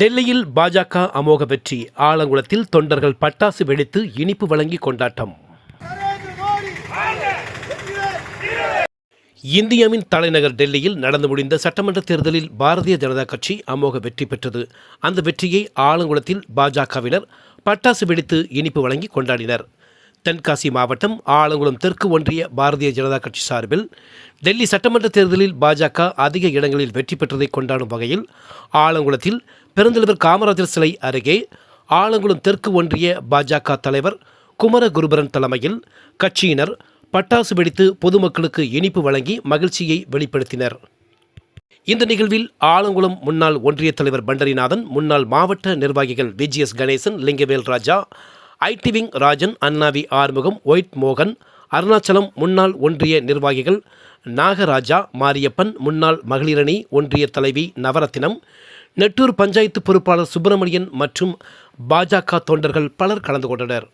டெல்லியில் பாஜக அமோக வெற்றி. ஆலங்குளத்தில் தொண்டர்கள் பட்டாசு வெடித்து இனிப்பு வழங்கி கொண்டாட்டம். இந்தியாவின் தலைநகர் டெல்லியில் நடந்து முடிந்த சட்டமன்ற தேர்தலில் பாரதிய ஜனதா கட்சி அமோக வெற்றி பெற்றது. அந்த வெற்றியை ஆலங்குளத்தில் பாஜகவினர் பட்டாசு வெடித்து இனிப்பு வழங்கி கொண்டாடினர். தென்காசி மாவட்டம் ஆலங்குளம் தெற்கு ஒன்றிய பாரதிய ஜனதா கட்சி சார்பில் டெல்லி சட்டமன்ற தேர்தலில் பாஜக அதிக இடங்களில் வெற்றி பெற்றதை கொண்டாடும் வகையில் ஆலங்குளத்தில் பெருந்தலைவர் காமராஜர் சிலை அருகே ஆலங்குளம் தெற்கு ஒன்றிய பாஜக தலைவர் குமர குருபரன் தலைமையில் கட்சியினர் பட்டாசு வெடித்து பொதுமக்களுக்கு இனிப்பு வழங்கி மகிழ்ச்சியை வெளிப்படுத்தினர். இந்த நிகழ்வில் ஆலங்குளம் முன்னாள் ஒன்றிய தலைவர் பண்டரிநாதன் முன்னாள் மாவட்ட நிர்வாகிகள் VGS Ganesan Lingavel Raja IT wing Rajan Annavi Arumugam white மோகன் அருணாச்சலம் முன்னாள் ஒன்றிய நிர்வாகிகள் நாகராஜா மாரியப்பன் முன்னாள் மகளிரணி ஒன்றிய தலைவி நவரத்தினம் நெட்டூர் பஞ்சாயத்து பொறுப்பாளர் சுப்பிரமணியன் மற்றும் பாஜக தொண்டர்கள் பலர் கலந்து கொண்டனர்.